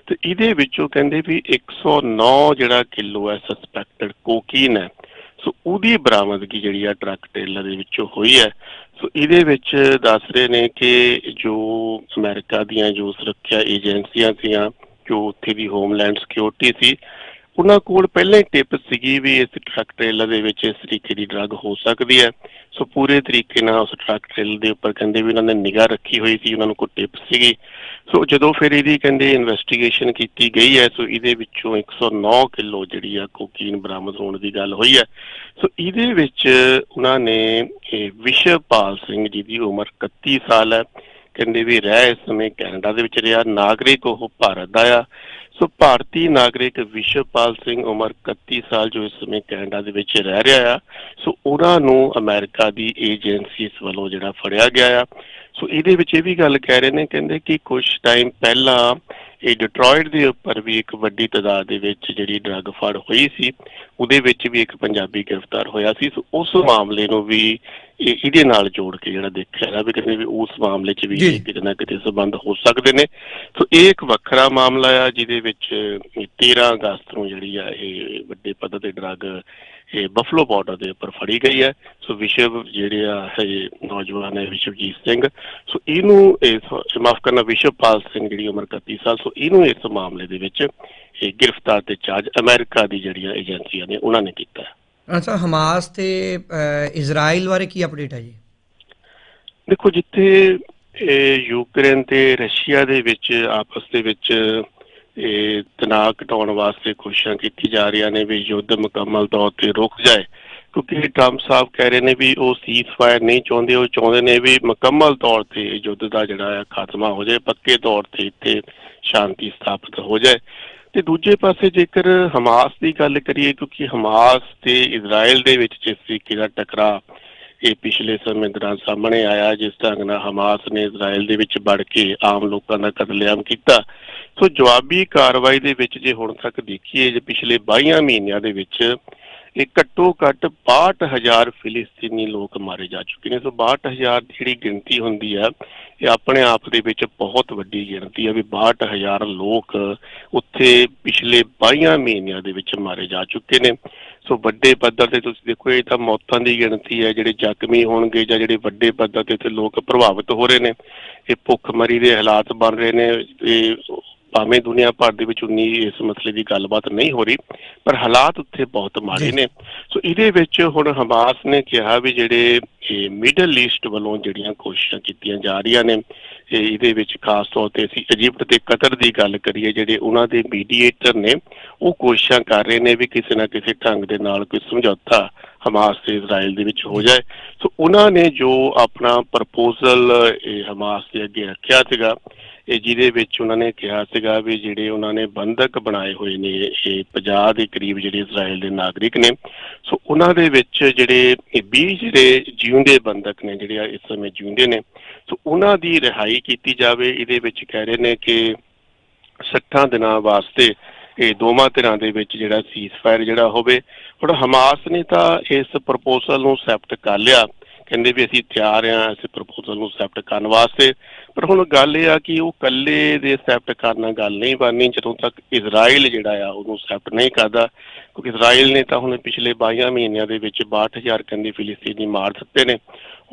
ਤੇ ਇਹਦੇ ਵਿੱਚੋਂ ਕਹਿੰਦੇ ਵੀ 109 ਜਿਹੜਾ ਕਿਲੋ ਹੈ ਸਸਪੈਕਟਡ ਕੋਕੀਨ ਹੈ। ਸੋ ਉਹਦੀ ਬਰਾਮਦਗੀ ਜਿਹੜੀ ਆ ਟਰੱਕ ਟ੍ਰੇਲਰ ਦੇ ਵਿੱਚੋਂ ਹੋਈ ਹੈ। ਸੋ ਇਹਦੇ ਵਿੱਚ ਦੱਸ ਰਹੇ ਨੇ ਕਿ ਜੋ ਅਮਰੀਕਾ ਦੀਆਂ ਜੋ ਸੁਰੱਖਿਆ ਏਜੰਸੀਆਂ ਸੀਆਂ, ਜੋ ਉੱਥੇ ਦੀ ਹੋਮਲੈਂਡ ਸਿਕਿਉਰਿਟੀ ਸੀ ਉਹਨਾਂ ਕੋਲ ਪਹਿਲਾਂ ਹੀ ਟਿਪ ਸੀਗੀ ਵੀ ਇਸ ਟਰੱਕ ਟ੍ਰੇਲਰ ਦੇ ਵਿੱਚ ਇਸ ਤਰੀਕੇ ਦੀ ਡਰੱਗ ਹੋ ਸਕਦੀ ਹੈ। ਸੋ ਪੂਰੇ ਤਰੀਕੇ ਨਾਲ ਉਸ ਟਰੱਕ ਟ੍ਰੇਲਰ ਦੇ ਉੱਪਰ ਕਹਿੰਦੇ ਵੀ ਉਹਨਾਂ ਨੇ ਨਿਗਾਹ ਰੱਖੀ ਹੋਈ ਸੀ, ਉਹਨਾਂ ਨੂੰ ਕੋਈ ਟਿਪ ਸੀਗੀ। ਸੋ ਜਦੋਂ ਫਿਰ ਇਹਦੀ ਕਹਿੰਦੇ ਇਨਵੈਸਟੀਗੇਸ਼ਨ ਕੀਤੀ ਗਈ ਹੈ, ਸੋ ਇਹਦੇ ਵਿੱਚੋਂ 109 ਕਿਲੋ ਜਿਹੜੀ ਆ ਕੋਕੀਨ ਬਰਾਮਦ ਹੋਣ ਦੀ ਗੱਲ ਹੋਈ ਹੈ। ਸੋ ਇਹਦੇ ਵਿੱਚ ਉਹਨਾਂ ਨੇ ਇਹ ਵਿਸ਼ਵਪਾਲ ਸਿੰਘ ਜੀ ਦੀ ਉਮਰ 31 ਸਾਲ ਹੈ। ਕਹਿੰਦੇ ਵੀ ਰਹਿ ਇਸ ਸਮੇਂ ਕੈਨੇਡਾ ਦੇ ਵਿੱਚ ਰਿਹਾ, ਨਾਗਰਿਕ ਉਹ ਭਾਰਤ ਦਾ ਆ। ਸੋ ਭਾਰਤੀ ਨਾਗਰਿਕ ਵਿਸ਼ਵਪਾਲ ਸਿੰਘ ਉਮਰ 31 ਸਾਲ ਜੋ ਇਸ ਸਮੇਂ ਕੈਨੇਡਾ ਦੇ ਵਿੱਚ ਰਹਿ ਰਿਹਾ ਆ, ਸੋ ਉਹਨਾਂ ਨੂੰ ਅਮਰੀਕਾ ਦੀ ਏਜੰਸੀ ਵੱਲੋਂ ਜਿਹੜਾ ਫੜਿਆ ਗਿਆ ਆ। ਸੋ ਇਹਦੇ ਵਿੱਚ ਇਹ ਵੀ ਗੱਲ ਕਹਿ ਰਹੇ ਨੇ, ਕਹਿੰਦੇ ਕਿ ਕੁਝ ਟਾਈਮ ਪਹਿਲਾਂ ਇਹ ਡਿਟਰੋਇਟ ਦੇ ਉੱਪਰ ਵੀ ਇੱਕ ਵੱਡੀ ਤਾਦਾਦ ਦੇ ਵਿੱਚ ਜਿਹੜੀ ਡਰੱਗ ਫੜ ਹੋਈ ਸੀ ਉਹਦੇ ਵਿੱਚ ਵੀ ਇੱਕ ਪੰਜਾਬੀ ਗ੍ਰਿਫਤਾਰ ਹੋਇਆ ਸੀ। ਸੋ ਉਸ ਮਾਮਲੇ ਨੂੰ ਵੀ ਇਹ ਇਹਦੇ ਨਾਲ ਜੋੜ ਕੇ ਜਿਹੜਾ ਦੇਖਿਆ ਗਿਆ ਵੀ ਕਹਿੰਦੇ ਵੀ ਉਸ ਮਾਮਲੇ 'ਚ ਵੀ ਕਿਤੇ ਨਾ ਕਿਤੇ ਸੰਬੰਧ ਹੋ ਸਕਦੇ ਨੇ। ਸੋ ਇਹ ਇੱਕ ਵੱਖਰਾ ਮਾਮਲਾ ਆ ਜਿਹਦੇ ਵਿੱਚ ਇਹ 13 ਅਗਸਤ ਨੂੰ ਜਿਹੜੀ ਆ ਇਹ ਵੱਡੇ ਪੱਧਰ ਤੇ ਡਰੱਗ ਇਹ ਬਫਲੋ ਬਾਰਡਰ ਦੇ ਉੱਪਰ ਫੜੀ ਗਈ ਹੈ। ਸੋ ਵਿਸ਼ਵ ਜਿਹੜੇ ਆ ਇਹ ਨੌਜਵਾਨ ਹੈ ਵਿਸ਼ਵਜੀਤ ਸਿੰਘ। ਸੋ ਇਹਨੂੰ ਇਸ ਮਾਫ ਕਰਨਾ ਵਿਸ਼ਵਪਾਲ ਸਿੰਘ ਜਿਹੜੀ ਉਮਰ 31 ਸਾਲ ਸੋ ਇਹਨੂੰ ਇਸ ਮਾਮਲੇ ਦੇ ਵਿੱਚ ਇਹ ਗ੍ਰਿਫਤਾਰ ਤੇ ਚਾਰਜ ਅਮਰੀਕਾ ਦੀ ਜਿਹੜੀਆਂ ਏਜੰਸੀਆਂ ਨੇ ਉਹਨਾਂ ਨੇ ਕੀਤਾ ਹੈ। ਅੱਛਾ ਹਮਾਸ ਤੇ ਇਜ਼ਰਾਈਲ ਬਾਰੇ ਕੀ ਅਪਡੇਟ ਹੈ ਜੀ? ਦੇਖੋ ਜਿੱਥੇ ਇਹ ਯੂਕਰੇਨ ਤੇ ਰਸ਼ੀਆ ਦੇ ਵਿੱਚ ਆਪਸ ਦੇ ਵਿੱਚ ਇਹ ਤਣਾਅ ਘਟਾਉਣ ਵਾਸਤੇ ਕੋਸ਼ਿਸ਼ਾਂ ਕੀਤੀ ਜਾ ਰਹੀਆਂ ਨੇ ਵੀ ਯੁੱਧ ਮੁਕੰਮਲ ਤੌਰ ਤੇ ਰੁਕ ਜਾਏ। ਕਿਉਂਕਿ ਟਰੰਪ ਸਾਹਿਬ ਕਹਿ ਰਹੇ ਨੇ ਵੀ ਉਹ ਸੀਜ਼ ਫਾਇਰ ਨਹੀਂ ਚਾਹੁੰਦੇ, ਉਹ ਚਾਹੁੰਦੇ ਨੇ ਵੀ ਮੁਕੰਮਲ ਤੌਰ ਤੇ ਯੁੱਧ ਦਾ ਜਿਹੜਾ ਹੈ ਖਾਤਮਾ ਹੋ ਜਾਏ, ਪੱਕੇ ਤੌਰ ਤੇ ਇੱਥੇ ਸ਼ਾਂਤੀ ਸਥਾਪਿਤ ਹੋ ਜਾਏ। ਤੇ ਦੂਜੇ ਪਾਸੇ ਜੇਕਰ ਹਮਾਸ ਦੀ ਗੱਲ ਕਰੀਏ, ਕਿਉਂਕਿ ਹਮਾਸ ਤੇ ਇਜ਼ਰਾਈਲ ਦੇ ਵਿੱਚ ਜਿਸ ਤਰੀਕੇ ਦਾ ਟਕਰਾਅ ਇਹ ਪਿਛਲੇ ਸਮੇਂ ਦੌਰਾਨ ਸਾਹਮਣੇ ਆਇਆ ਜਿਸ ਢੰਗ ਨਾਲ ਹਮਾਸ ਨੇ ਇਜ਼ਰਾਈਲ ਦੇ ਵਿੱਚ ਵੜ ਕੇ ਆਮ ਲੋਕਾਂ ਦਾ ਕਤਲੇਆਮ ਕੀਤਾ। ਸੋ ਜਵਾਬੀ ਕਾਰਵਾਈ ਦੇ ਵਿੱਚ ਜੇ ਹੁਣ ਤੱਕ ਦੇਖੀਏ, ਜੇ ਪਿਛਲੇ 22 ਮਹੀਨਿਆਂ ਦੇ ਵਿੱਚ ਇਹ ਘੱਟੋ ਘੱਟ 62000 ਫਿਲਿਸਤੀਨੀ ਲੋਕ ਮਾਰੇ ਜਾ ਚੁੱਕੇ ਨੇ। ਸੋ 62000 ਦੀ ਜਿਹੜੀ ਗਿਣਤੀ ਹੁੰਦੀ ਹੈ, ਇਹ ਆਪਣੇ ਆਪ ਦੇ ਵਿੱਚ ਬਹੁਤ ਵੱਡੀ ਗਿਣਤੀ ਆ ਵੀ 62000 ਲੋਕ ਉੱਥੇ ਪਿਛਲੇ 22 ਮਹੀਨਿਆਂ ਦੇ ਵਿੱਚ ਮਾਰੇ ਜਾ ਚੁੱਕੇ ਨੇ। ਸੋ ਵੱਡੇ ਪੱਧਰ ਤੇ ਤੁਸੀਂ ਦੇਖੋ ਇਹ ਤਾਂ ਮੌਤਾਂ ਦੀ ਗਿਣਤੀ ਹੈ ਜਿਹੜੇ ਜ਼ਖਮੀ ਹੋਣਗੇ ਜਾਂ ਜਿਹੜੇ ਵੱਡੇ ਪੱਧਰ ਤੇ ਇੱਥੇ ਲੋਕ ਪ੍ਰਭਾਵਿਤ ਹੋ ਰਹੇ ਨੇ ਇਹ ਭੁੱਖਮਰੀ ਦੇ ਹਾਲਾਤ ਬਣ ਰਹੇ ਨੇ ਇਹ ਭਾਵੇਂ ਦੁਨੀਆ ਭਰ ਦੇ ਵਿੱਚ ਉਨੀ ਇਸ ਮਸਲੇ ਦੀ ਗੱਲਬਾਤ ਨਹੀਂ ਹੋ ਰਹੀ ਪਰ ਹਾਲਾਤ ਉੱਥੇ ਬਹੁਤ ਮਾੜੇ। ਨੇ ਸੋ ਇਹਦੇ ਵਿੱਚ ਹੁਣ ਹਮਾਸ ਨੇ ਕਿਹਾ ਵੀ ਜਿਹੜੇ ਇਹ ਮਿਡਲ ਈਸਟ ਵੱਲੋਂ ਜਿਹੜੀਆਂ ਕੋਸ਼ਿਸ਼ਾਂ ਕੀਤੀਆਂ ਜਾ ਰਹੀਆਂ ਨੇ ਇਹਦੇ ਵਿੱਚ ਖਾਸ ਤੌਰ ਤੇ ਅਸੀਂ ਇਜਿਪਟ ਤੇ ਕਤਰ ਦੀ ਗੱਲ ਕਰੀਏ, ਜਿਹੜੇ ਉਹਨਾਂ ਦੇ ਮੀਡੀਏਟਰ ਨੇ, ਉਹ ਕੋਸ਼ਿਸ਼ਾਂ ਕਰ ਰਹੇ ਨੇ ਵੀ ਕਿਸੇ ਨਾ ਕਿਸੇ ਢੰਗ ਦੇ ਨਾਲ ਕੋਈ ਸਮਝੌਤਾ ਹਮਾਸ ਤੇ ਇਜ਼ਰਾਈਲ ਦੇ ਵਿੱਚ ਹੋ ਜਾਏ। ਸੋ ਉਹਨਾਂ ਨੇ ਜੋ ਆਪਣਾ ਪ੍ਰਪੋਜ਼ਲ ਹਮਾਸ ਦੇ ਅੱਗੇ ਰੱਖਿਆ ਸੀਗਾ ਇਹ ਜਿਹਦੇ ਵਿੱਚ ਉਹਨਾਂ ਨੇ ਕਿਹਾ ਸੀਗਾ ਵੀ ਜਿਹੜੇ ਉਹਨਾਂ ਨੇ ਬੰਧਕ ਬਣਾਏ ਹੋਏ ਨੇ ਇਹ 50 ਦੇ ਕਰੀਬ ਜਿਹੜੇ ਇਜ਼ਰਾਈਲ ਦੇ ਨਾਗਰਿਕ ਨੇ। ਸੋ ਉਹਨਾਂ ਦੇ ਵਿੱਚ ਜਿਹੜੇ ਇਹ 20 ਜਿਹੜੇ ਜਿਉਂਦੇ ਬੰਧਕ ਨੇ, ਜਿਹੜੇ ਆ ਇਸ ਸਮੇਂ ਜਿਉਂਦੇ ਨੇ, ਸੋ ਉਹਨਾਂ ਦੀ ਰਿਹਾਈ ਕੀਤੀ ਜਾਵੇ। ਇਹਦੇ ਵਿੱਚ ਕਹਿ ਰਹੇ ਨੇ ਕਿ 60 ਦਿਨਾਂ ਵਾਸਤੇ ਇਹ ਦੋਵਾਂ ਧਿਰਾਂ ਦੇ ਵਿੱਚ ਜਿਹੜਾ ਸੀਜ਼ਫਾਇਰ ਜਿਹੜਾ ਹੋਵੇ, ਹੁਣ ਹਮਾਸ ਨੇ ਤਾਂ ਇਸ ਪ੍ਰਪੋਜ਼ਲ ਨੂੰ ਐਕਸੈਪਟ ਕਰ ਲਿਆ। ਕਹਿੰਦੇ ਵੀ ਅਸੀਂ ਤਿਆਰ ਹਾਂ ਇਸ ਪ੍ਰਪੋਜ਼ਲ ਨੂੰ ਐਕਸੈਪਟ ਕਰਨ ਵਾਸਤੇ। ਪਰ ਹੁਣ ਗੱਲ ਇਹ ਆ ਕਿ ਉਹ ਇਕੱਲੇ ਦੇ ਐਕਸੈਪਟ ਕਰਨਾ ਗੱਲ ਨਹੀਂ ਬਣਨੀ ਜਦੋਂ ਤੱਕ ਇਜ਼ਰਾਈਲ ਜਿਹੜਾ ਆ ਉਹਨੂੰ ਐਕਸੈਪਟ ਨਹੀਂ ਕਰਦਾ ਕਿਉਂਕਿ ਇਜ਼ਰਾਈਲ ਨੇ ਤਾਂ ਹੁਣ ਪਿਛਲੇ 22 ਮਹੀਨਿਆਂ ਦੇ ਵਿੱਚ 62000 ਕਹਿੰਦੇ ਫਿਲਿਸਤੀਨੀ ਮਾਰ ਦਿੱਤੇ ਨੇ।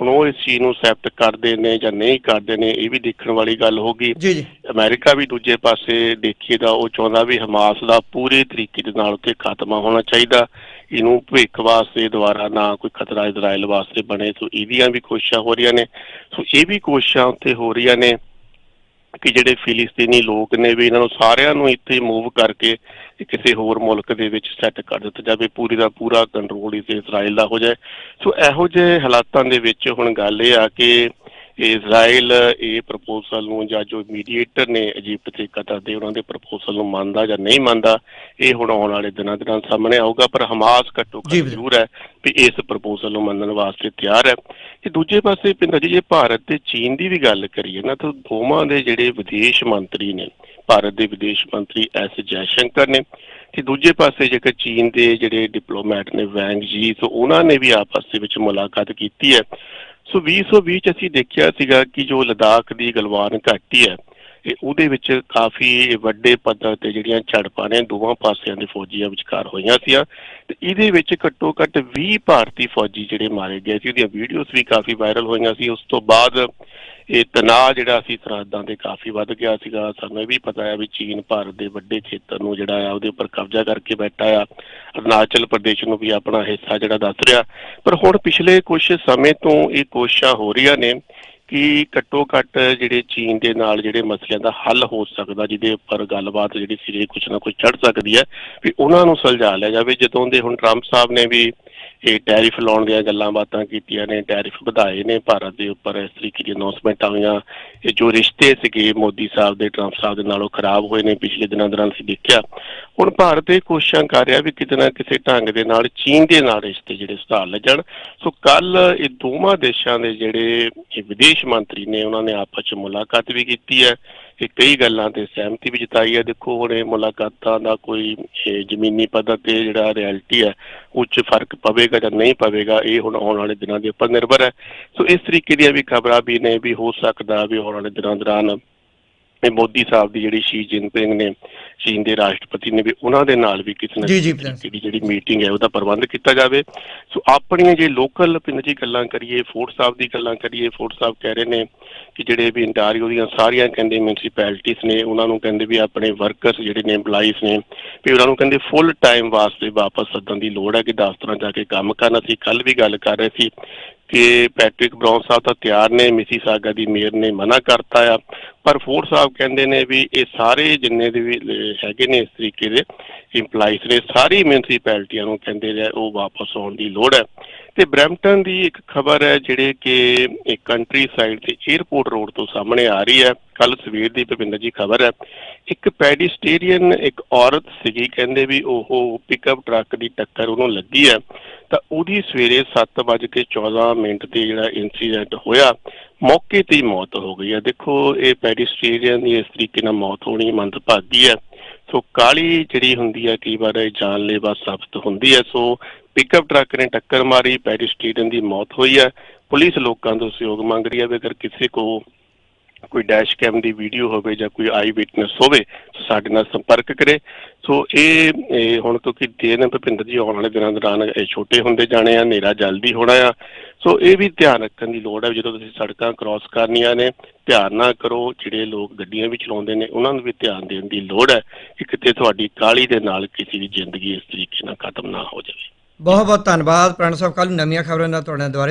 ਹੁਣ ਉਹ ਇਸ ਚੀਜ਼ ਨੂੰ ਐਕਸੈਪਟ ਕਰਦੇ ਨੇ ਜਾਂ ਨਹੀਂ ਕਰਦੇ ਨੇ ਇਹ ਵੀ ਦੇਖਣ ਵਾਲੀ ਗੱਲ ਹੋਗੀ ਜੀ ਜੀ। ਅਮਰੀਕਾ ਵੀ ਦੂਜੇ ਪਾਸੇ ਦੇਖੀਏ ਤਾਂ ਉਹ ਚਾਹੁੰਦਾ ਵੀ ਹਮਾਸ ਦਾ ਪੂਰੇ ਤਰੀਕੇ ਦੇ ਨਾਲ ਉੱਥੇ ਖਾਤਮਾ ਹੋਣਾ ਚਾਹੀਦਾ। ਇਹਨੂੰ ਭਵਿੱਖ ਵਾਸਤੇ, ਦੁਬਾਰਾ ਨਾ ਕੋਈ ਖਤਰਾ ਇਜ਼ਰਾਈਲ ਵਾਸਤੇ ਬਣੇ, ਸੋ ਇਹਦੀਆਂ ਵੀ ਕੋਸ਼ਿਸ਼ਾਂ ਹੋ ਰਹੀਆਂ ਨੇ। ਸੋ ਇਹ ਵੀ ਕੋਸ਼ਿਸ਼ਾਂ ਉੱਥੇ ਹੋ ਰਹੀਆਂ ਨੇ ਕਿ ਜਿਹੜੇ ਫਿਲਿਸਤੀਨੀ ਲੋਕ ਨੇ ਵੀ ਇਹਨਾਂ ਨੂੰ ਸਾਰਿਆਂ ਨੂੰ ਇੱਥੇ ਮੂਵ ਕਰਕੇ ਕਿਸੇ ਹੋਰ ਮੁਲਕ ਦੇ ਵਿੱਚ ਸੈੱਟ ਕਰ ਦਿੱਤਾ ਜਾਵੇ, ਪੂਰੀ ਦਾ ਪੂਰਾ ਕੰਟਰੋਲ ਇਸ ਇਜ਼ਰਾਈਲ ਦਾ ਹੋ ਜਾਏ। ਸੋ ਇਹੋ ਜਿਹੇ ਹਾਲਾਤਾਂ ਦੇ ਵਿੱਚ ਹੁਣ ਗੱਲ ਇਹ ਆ ਕਿ ਇਜ਼ਰਾਈਲ ਇਹ ਪ੍ਰਪੋਜ਼ਲ ਨੂੰ ਜਾਂ ਜੋ ਮੀਡੀਏਟਰ ਨੇ ਇਜੀਪਟ ਤੇ ਕਤਰ ਦੇ ਉਹਨਾਂ ਦੇ ਪ੍ਰਪੋਜ਼ਲ ਨੂੰ ਮੰਨਦਾ ਜਾਂ ਨਹੀਂ ਮੰਨਦਾ ਇਹ ਹੁਣ ਆਉਣ ਵਾਲੇ ਦਿਨਾਂ ਦੇ ਨਾਲ ਸਾਹਮਣੇ ਆਊਗਾ ਪਰ ਹਮਾਸ ਘੱਟੋ ਘੱਟ। ਜ਼ਰੂਰ ਹੈ ਵੀ ਇਸ ਪ੍ਰਪੋਜ਼ਲ ਨੂੰ ਮੰਨਣ ਵਾਸਤੇ ਤਿਆਰ ਹੈ ਤੇ ਦੂਜੇ ਪਾਸੇ ਪਿੰਦਰ ਜੀ ਜੇ ਭਾਰਤ ਤੇ ਚੀਨ ਦੀ ਵੀ ਗੱਲ ਕਰੀਏ ਨਾ ਤਾਂ ਦੋਵਾਂ ਦੇ ਜਿਹੜੇ ਵਿਦੇਸ਼ ਮੰਤਰੀ ਨੇ ਭਾਰਤ ਦੇ ਵਿਦੇਸ਼ ਮੰਤਰੀ ਐਸ ਜੈਸ਼ੰਕਰ ਨੇ ਤੇ ਦੂਜੇ ਪਾਸੇ ਜੇਕਰ ਚੀਨ ਦੇ ਜਿਹੜੇ ਡਿਪਲੋਮੈਟ ਨੇ ਵੈਂਗ ਜੀ, ਸੋ ਉਹਨਾਂ ਨੇ ਵੀ ਆਪਸ ਦੇ ਵਿੱਚ ਮੁਲਾਕਾਤ ਕੀਤੀ ਹੈ। ਸੋ 2020 ਚ ਅਸੀਂ ਦੇਖਿਆ ਸੀਗਾ ਕਿ ਜੋ ਲਦਾਖ ਦੀ ਗਲਵਾਨ ਘਾਟੀ ਹੈ ਇਹ ਉਹਦੇ ਵਿੱਚ ਕਾਫੀ ਵੱਡੇ ਪੱਧਰ ਤੇ ਜਿਹੜੀਆਂ ਝੜਪਾਂ ਨੇ, ਦੋਵਾਂ ਪਾਸਿਆਂ ਦੇ ਫੌਜੀਆਂ ਵਿਚਕਾਰ ਹੋਈਆਂ ਸੀਆਂ। ਤੇ ਇਹਦੇ ਵਿੱਚ ਘੱਟੋ ਘੱਟ 20 ਭਾਰਤੀ ਫੌਜੀ ਜਿਹੜੇ ਮਾਰੇ ਗਏ ਸੀ, ਉਹਦੀਆਂ ਵੀਡੀਓਜ਼ ਵੀ ਕਾਫੀ ਵਾਇਰਲ ਹੋਈਆਂ ਸੀ। ਉਸ ਤੋਂ ਬਾਅਦ ਇਹ ਤਣਾਅ ਜਿਹੜਾ ਸੀ, ਸਰਹੱਦਾਂ ਤੇ ਕਾਫੀ ਵੱਧ ਗਿਆ ਸੀਗਾ। ਸਾਨੂੰ ਇਹ ਵੀ ਪਤਾ ਹੈ ਵੀ ਚੀਨ ਭਾਰਤ ਦੇ ਵੱਡੇ ਖੇਤਰ ਨੂੰ ਜਿਹੜਾ ਆ, ਉਹਦੇ ਉੱਪਰ ਕਬਜ਼ਾ ਕਰਕੇ ਬੈਠਾ ਆ। ਅਰੁਣਾਚਲ ਪ੍ਰਦੇਸ਼ ਨੂੰ ਵੀ ਆਪਣਾ ਹਿੱਸਾ ਜਿਹੜਾ ਦੱਸ ਰਿਹਾ। ਪਰ ਹੁਣ ਪਿਛਲੇ ਕੁਝ ਸਮੇਂ ਤੋਂ ਇਹ ਕੋਸ਼ਿਸ਼ਾਂ ਹੋ ਰਹੀਆਂ ਨੇ ਕਿ ਘੱਟੋ ਘੱਟ ਜਿਹੜੇ ਚੀਨ ਦੇ ਨਾਲ ਜਿਹੜੇ ਮਸਲਿਆਂ ਦਾ ਹੱਲ ਹੋ ਸਕਦਾ, ਜਿਹਦੇ ਉੱਪਰ ਗੱਲਬਾਤ ਜਿਹੜੀ ਸਿਰੇ ਕੁਝ ਨਾ ਕੁਝ ਚੜ ਸਕਦੀ ਹੈ, ਵੀ ਉਹਨਾਂ ਨੂੰ ਸੁਲਝਾ ਲਿਆ ਜਾਵੇ। ਜਦੋਂ ਦੇ ਹੁਣ ਟਰੰਪ ਸਾਹਿਬ ਨੇ ਵੀ ਇਹ ਟੈਰਿਫ ਲਾਉਣ ਦੀਆਂ ਗੱਲਾਂ ਬਾਤਾਂ ਕੀਤੀਆਂ ਨੇ, ਟੈਰਿਫ ਵਧਾਏ ਨੇ, ਭਾਰਤ ਦੇ ਉੱਪਰ ਇਸ ਤਰੀਕੇ ਦੀ ਅਨਾਉਂਸਮੈਂਟ ਹੋਈਆਂ ਇਹ ਜੋ ਰਿਸ਼ਤੇ ਸੀਗੇ ਮੋਦੀ ਸਾਹਿਬ ਦੇ, ਟਰੰਪ ਸਾਹਿਬ ਦੇ ਨਾਲੋਂ ਖਰਾਬ ਹੋਏ ਨੇ, ਪਿਛਲੇ ਦਿਨਾਂ ਦੌਰਾਨ ਅਸੀਂ ਦੇਖਿਆ। ਹੁਣ ਭਾਰਤ ਇਹ ਕੋਸ਼ਿਸ਼ਾਂ ਕਰ ਰਿਹਾ ਵੀ ਕਿਤੇ ਨਾ ਕਿਸੇ ਢੰਗ ਦੇ ਨਾਲ, ਚੀਨ ਦੇ ਨਾਲ ਰਿਸ਼ਤੇ ਜਿਹੜੇ ਸੁਧਾਰ ਲੈ ਜਾਣ। ਸੋ ਕੱਲ ਇਹ ਦੋਵਾਂ ਦੇਸ਼ਾਂ ਦੇ ਜਿਹੜੇ ਵਿਦੇਸ਼ ਮੰਤਰੀ ਨੇ, ਉਹਨਾਂ ਨੇ ਆਪਸ ਚ ਮੁਲਾਕਾਤ ਵੀ ਕੀਤੀ ਹੈ। ਕਿ ਕਈ ਗੱਲਾਂ ਤੇ ਸਹਿਮਤੀ ਵੀ ਜਤਾਈ ਹੈ। ਦੇਖੋ ਹੁਣ ਇਹ ਮੁਲਾਕਾਤਾਂ ਦਾ ਕੋਈ ਇਹ ਜ਼ਮੀਨੀ ਪੱਧਰ ਤੇ ਜਿਹੜਾ ਰਿਐਲਿਟੀ ਹੈ ਉਹ 'ਚ ਫ਼ਰਕ ਪਵੇਗਾ ਜਾਂ ਨਹੀਂ ਪਵੇਗਾ ਇਹ ਹੁਣ ਆਉਣ ਵਾਲੇ ਦਿਨਾਂ ਦੇ ਉੱਪਰ ਨਿਰਭਰ ਹੈ। ਸੋ ਇਸ ਤਰੀਕੇ ਦੀਆਂ ਵੀ ਖਬਰਾਂ ਵੀ ਨੇ ਵੀ ਹੋ ਸਕਦਾ ਵੀ ਆਉਣ ਵਾਲੇ ਦਿਨਾਂ ਦੌਰਾਨ ਇਹ ਮੋਦੀ ਸਾਹਿਬ ਦੀ ਜਿਹੜੀ ਸ਼ੀ ਜਿਨਪਿੰਗ ਨੇ ਚੀਨ ਦੇ ਰਾਸ਼ਟਰਪਤੀ ਨੇ ਵੀ ਉਹਨਾਂ ਦੇ ਨਾਲ ਵੀ ਕਿਸੇ ਨਾ ਕਿਸੇ ਦੀ ਜਿਹੜੀ ਮੀਟਿੰਗ ਹੈ ਉਹਦਾ ਪ੍ਰਬੰਧ ਕੀਤਾ ਜਾਵੇ। ਸੋ ਆਪਣੀਆਂ ਜੇ ਲੋਕਲ ਪਿੰਡ ਜੀ ਗੱਲਾਂ ਕਰੀਏ ਫੋਰਟ ਸਾਹਿਬ ਦੀ ਗੱਲਾਂ ਕਰੀਏ ਫੋਰਟ ਸਾਹਿਬ ਕਹਿ ਰਹੇ ਨੇ ਕਿ ਜਿਹੜੇ ਵੀ ਇੰਟਾਰੀਓ ਦੀਆਂ ਸਾਰੀਆਂ ਕਹਿੰਦੇ ਮਿਊਨਿਸਪੈਲਿਟੀਆਂ ਨੇ, ਉਹਨਾਂ ਨੂੰ ਕਹਿੰਦੇ ਵੀ ਆਪਣੇ ਵਰਕਰਸ ਜਿਹੜੇ ਨੇ EMPLOYEES ਨੇ, ਵੀ ਉਹਨਾਂ ਨੂੰ ਕਹਿੰਦੇ ਫੁੱਲ ਟਾਈਮ ਵਾਸਤੇ ਵਾਪਸ ਸੱਦਣ ਦੀ ਲੋੜ ਹੈ ਕਿ ਦਫ਼ਤਰਾਂ ਜਾ ਕੇ ਕੰਮ ਕਰਨ। ਅਸੀਂ ਕੱਲ ਵੀ ਗੱਲ ਕਰ ਰਹੇ ਸੀ ਕਿ ਪੈਟ੍ਰਿਕ ਬ੍ਰਾਊਨ ਸਾਹਿਬ ਤਾਂ ਤਿਆਰ ਨੇ, ਮਿਸੀ ਸਾਗਾ ਦੀ ਮੇਅਰ ਨੇ ਮਨਾ ਕਰਤਾ ਆ। ਪਰ ਫੋਰ ਸਾਹਿਬ ਕਹਿੰਦੇ ਨੇ ਵੀ ਇਹ ਸਾਰੇ ਜਿੰਨੇ ਦੇ ਵੀ ਹੈਗੇ ਨੇ ਇਸ ਤਰੀਕੇ ਦੇ ਇੰਪਲਾਈਜ਼ ਨੇ, ਸਾਰੀ ਮਿਊਨਿਸਪੈਲਿਟੀਆਂ ਨੂੰ ਕਹਿੰਦੇ ਨੇ ਉਹ ਵਾਪਸ ਆਉਣ ਦੀ ਲੋੜ ਹੈ। ਤੇ ਬ੍ਰੈਂਪਟਨ ਦੀ ਇੱਕ ਖਬਰ ਹੈ ਜਿਹੜੇ ਕਿ ਇੱਕ ਕੰਟਰੀ ਸਾਈਡ ਤੇ 에ਅਰਪੋਰਟ ਰੋਡ ਤੋਂ ਸਾਹਮਣੇ ਆ ਰਹੀ ਹੈ। ਕੱਲ ਸਵੇਰ ਦੀ ਭਵਿੰਦਰ ਜੀ ਖਬਰ ਹੈ। ਇੱਕ ਪੈਡੀਸਟੇਰੀਅਨ ਇੱਕ ਔਰਤ ਸੀਗੀ, ਕਹਿੰਦੇ ਵੀ ਉਹ ਪਿਕਅਪ ਟਰੱਕ ਦੀ ਟੱਕਰ ਉਹਨੂੰ ਲੱਗੀ ਹੈ। ਤਾਂ ਉਹਦੀ ਸਵੇਰੇ 7:14 ਮਿੰਟ ਤੇ ਜਿਹੜਾ ਇਨਸੀਡੈਂਟ ਹੋਇਆ, ਮੌਕੇ ਤੇ ਹੀ ਮੌਤ ਹੋ ਗਈ ਹੈ। ਦੇਖੋ, ਇਹ ਪੈਡੀਸਟੇਰੀਅਨ ਦੀ ਇਸ ਤਰੀਕੇ ਨਾਲ ਮੌਤ ਹੋਣੀ ਮੰਦਭਾਗੀ ਹੈ। ਸੋ ਕਾਲੀ ਜਿਹੜੀ ਹੁੰਦੀ ਹੈ, ਕਈ ਵਾਰ ਇਹ ਜਾਨਲੇਵਾ ਸਾਬਤ ਹੁੰਦੀ ਹੈ। ਸੋ ਪਿਕਅਪ ਟਰੱਕ ਨੇ ਟੱਕਰ ਮਾਰੀ ਪੈਡੀਸਟੇਰੀਅਨ ਦੀ ਮੌਤ ਹੋਈ ਹੈ। ਪੁਲਿਸ ਲੋਕਾਂ ਤੋਂ ਸਹਿਯੋਗ ਮੰਗ ਰਹੀ ਹੈ ਵੀ ਅਗਰ ਕਿਸੇ ਕੋ ਕੋਈ ਡੈਸ਼ ਕੈਮ ਦੀ ਵੀਡੀਓ ਹੋਵੇ ਜਾਂ ਕੋਈ ਆਈ ਵਿਟਨੈਸ ਹੋਵੇ ਸਾਡੇ ਨਾਲ ਸੰਪਰਕ ਕਰੇ। ਸੋ ਇਹ ਹੁਣ ਕਿਉਂਕਿ ਦਿਨ ਭੁਪਿੰਦਰ ਜੀ ਆਉਣ ਵਾਲੇ ਦਿਨਾਂ ਦੌਰਾਨ ਇਹ ਛੋਟੇ ਹੁੰਦੇ ਜਾਣੇ ਆ, ਹਨੇਰਾ ਜਲਦੀ ਹੋਣਾ ਆ। ਸੋ ਇਹ ਵੀ ਧਿਆਨ ਰੱਖਣ ਦੀ ਲੋੜ ਹੈ ਜਦੋਂ ਤੁਸੀਂ ਸੜਕਾਂ ਕ੍ਰਾਸ ਕਰਨੀਆਂ ਨੇ, ਧਿਆਨ ਨਾ ਕਰੋ, ਜਿਹੜੇ ਲੋਕ ਗੱਡੀਆਂ ਵੀ ਚਲਾਉਂਦੇ ਨੇ, ਉਹਨਾਂ ਨੂੰ ਵੀ ਧਿਆਨ ਦੇਣ ਦੀ ਲੋੜ ਹੈ ਕਿ ਕਿਤੇ ਤੁਹਾਡੀ ਕਾਹਲੀ ਦੇ ਨਾਲ ਕਿਸੇ ਦੀ ਜ਼ਿੰਦਗੀ ਇਸ ਤਰੀਕੇ ਨਾਲ ਖਤਮ ਨਾ ਹੋ ਜਾਵੇ। ਬਹੁਤ ਬਹੁਤ ਧੰਨਵਾਦ, ਪ੍ਰਣ ਸਾਹਿਬ ਕੱਲ ਨਵੀਆਂ ਖਬਰਾਂ ਨਾਲ ਤੁਹਾਡੇ ਨਾਲ